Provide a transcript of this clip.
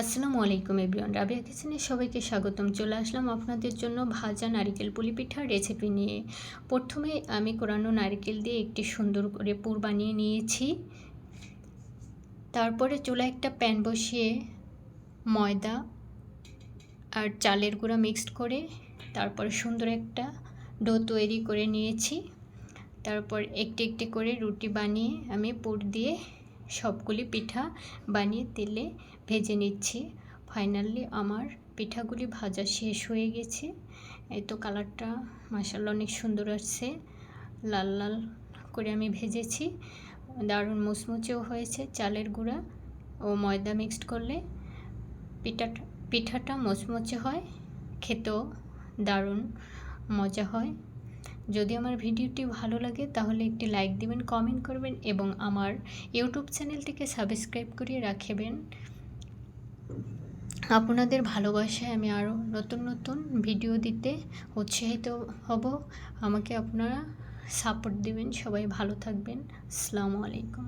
আসসালামু আলাইকুম এভরিওয়ান, রাবিয়া কিচেনে সবাইকে স্বাগতম। চলে আসলাম আপনাদের জন্য ভাজা নারিকেল পুলি পিঠার রেসিপি নিয়ে। প্রথমে আমি কোরানো নারিকেল দিয়ে একটি সুন্দর করে পুর বানিয়ে নিয়েছি। তারপরে চুলা একটা প্যান বসিয়ে ময়দা আর চালের গুঁড়া মিক্সড করে তারপর সুন্দর একটা ডো তৈরি করে নিয়েছি। তারপর একটি একটি করে রুটি বানিয়ে আমি পুর দিয়ে সবগুলি পিঠা বানিয়ে তেলে ভেজে নিচ্ছি। ফাইনালি আমার পিঠাগুলি ভাজা শেষ হয়ে গেছে। এই তো কালারটা মাসাল্লা অনেক সুন্দর আসছে। লাল লাল করে আমি ভেজেছি। দারুণ মুচমুচেও হয়েছে চালের গুঁড়া ও ময়দা মিক্সড করলে পিঠাটা পিঠাটা মুচমুচে হয়, খেতেও দারুণ মজা হয়। যদি আমার ভিডিওটি ভালো লাগে, তাহলে একটি লাইক দিবেন কমেন্ট করবেন এবং আমার ইউটিউব চ্যানেলটিকে সাবস্ক্রাইব করিয়ে রাখবেন। আপনাদের ভালোবাসায় আমি আরও নতুন নতুন ভিডিও দিতে উৎসাহিত হব। আমাকে আপনারা সাপোর্ট দিবেন, সবাই ভালো থাকবেন। আসসালামু আলাইকুম।